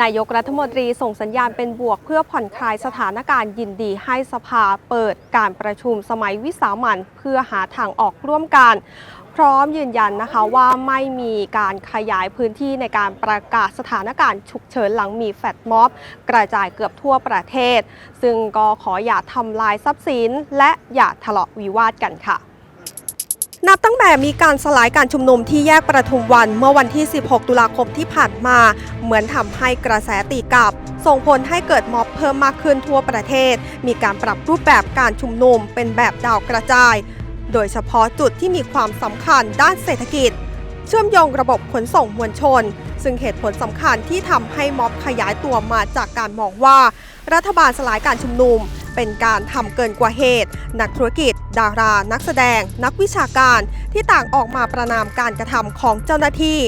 นายกรัฐมนตรีส่งสัญญาณเป็นบวกเพื่อผ่อนคลายสถานการณ์ยินดีให้สภาเปิดการประชุมสมัยวิสามันเพื่อหาทางออกร่วมกัน พร้อมยืนยันนะคะว่าไม่มีการขยายพื้นที่ในการประกาศสถานการณ์ฉุกเฉินหลังมีแฟลตม็อบ กระจายเกือบทั่วประเทศ ซึ่งก็ขออย่าทำลายทรัพย์สิน และอย่าทะเลาะวิวาทกันค่ะ นับตั้งแต่มีการสลายการชุมนุมที่แยกประทุมวันเมื่อวันที่ 16 ตุลาคมที่ผ่านมา เหมือนทำให้กระแสตีกลับ ส่งผลให้เกิดม็อบเพิ่มมากขึ้นทั่วประเทศ มีการปรับรูปแบบการชุมนุมเป็นแบบดาวกระจาย โดยเฉพาะจุดที่มีความสำคัญด้านเศรษฐกิจ เชื่อมโยงระบบขนส่งมวลชน ซึ่งเหตุผลสำคัญที่ทำให้ม็อบขยายตัวมาจากการมองว่า รัฐบาลสลายการชุมนุม เป็นการทำเกินกว่าเหตุ นักธุรกิจ ดารา นักแสดง นักวิชาการที่ต่างออกมาประนามการกระทำของเจ้าหน้าที่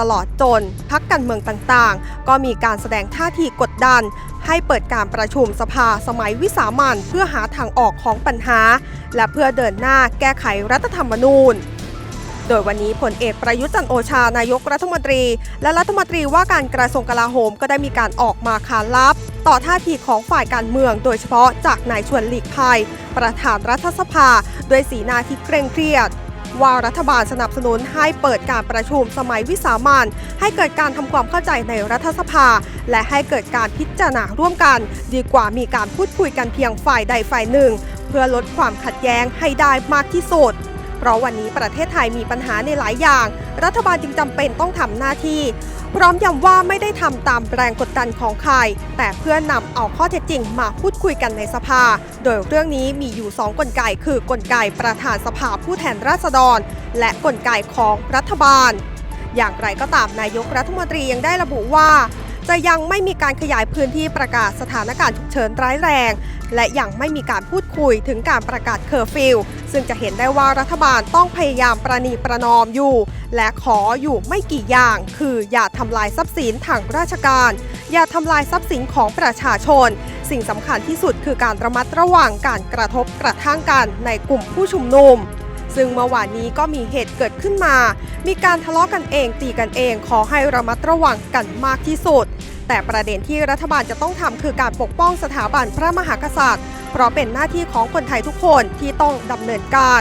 ตลอดจนพักการเมืองต่างๆ ก็มีการแสดงท่าทีกดดัน ให้เปิดการประชุมสภาสมัยวิสามันเพื่อหาทางออกของปัญหา และเพื่อเดินหน้าแก้ไขรัฐธรรมนูญโดยวันนี้ผลเอกประยุทธ์จันโอชานายกรัฐมนตรี และรัฐมนตรีว่าการกระทรวงกลาโหมก็ได้มีการออกมาขานรับ ต่อท่าทีของฝ่ายการเมือง โดยเฉพาะจากนายชวนหลีกภัย ประธานรัฐสภา ด้วยสีหน้าที่เคร่งเครียด ว่ารัฐบาลสนับสนุนให้เปิดการประชุมสมัยวิสามันให้เกิดการทำความเข้าใจในรัฐสภา และให้เกิดการพิจารณาร่วมกัน ดีกว่ามีการพูดคุยกันเพียงฝ่ายใดฝ่ายหนึ่ง เพื่อลดความขัดแย้งให้ได้มากที่สุด ราะวันนี้ประเทศไทยมีปัญหาในหลายอย่าง รัฐบาลจึงจำเป็นต้องทำหน้าที่ พร้อมย้ำว่าไม่ได้ทำตามแรงกดดันของใคร แต่เพื่อนำเอาข้อเท็จจริงมาพูดคุยกันในสภา โดยเรื่องนี้มีอยู่ 2 กลไก คือกลไกประธานสภาผู้แทนราษฎร และกลไกของรัฐบาล อย่างไรก็ตามนายกรัฐมนตรียังได้ระบุว่า จะยังไม่มีการขยายพื้นที่ประกาศสถานการณ์ฉุกเฉินร้ายแรง และยังไม่มีการพูดคุยถึงการประกาศเคอร์ฟิวซึ่งจะเห็นได้ว่ารัฐบาลต้องพยายามประนีประนอมอยู่ และขออยู่ไม่กี่อย่าง คืออย่าทำลายทรัพย์สินทางราชการ อย่าทำลายทรัพย์สินของประชาชน สิ่งสำคัญที่สุดคือการระมัดระวังการกระทบกระทั่งกันในกลุ่มผู้ชุมนุม ซึ่งเมื่อวานนี้ก็มีเหตุเกิดขึ้นมา มีการทะเลาะกันเองตีกันเองขอให้ระมัดระวังกันมากที่สุด แต่ประเด็นที่รัฐบาลจะต้องทำคือการปกป้องสถาบันพระมหากษัตริย์ เพราะเป็นหน้าที่ของคนไทยทุกคนที่ต้องดำเนินการ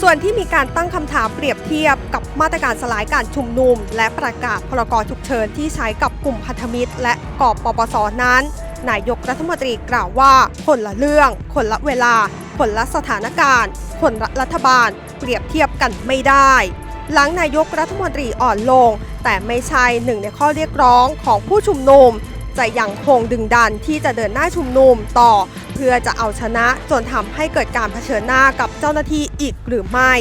ส่วนที่มีการตั้งคำถามเปรียบเทียบกับมาตรการสลายการชุมนุม และประกาศพรกฉุกเฉินที่ใช้กับกลุ่มพันธมิตร และกอบปปสนั้น นายกรัฐมนตรีกล่าวว่า คนละเรื่อง คนละเวลา คนละสถานการณ์ คนละรัฐบาล เปรียบเทียบกันไม่ได้ หลังนายกรัฐมนตรีอ่อนลง แต่ไม่ใช่หนึ่งในข้อเรียกร้องของผู้ชุมนุมจะยังคงดึงดันที่จะเดินหน้าชุมนุมต่อ เพื่อจะเอาชนะจนทำให้เกิดการเผชิญหน้ากับเจ้าหน้าที่อีกหรือไม่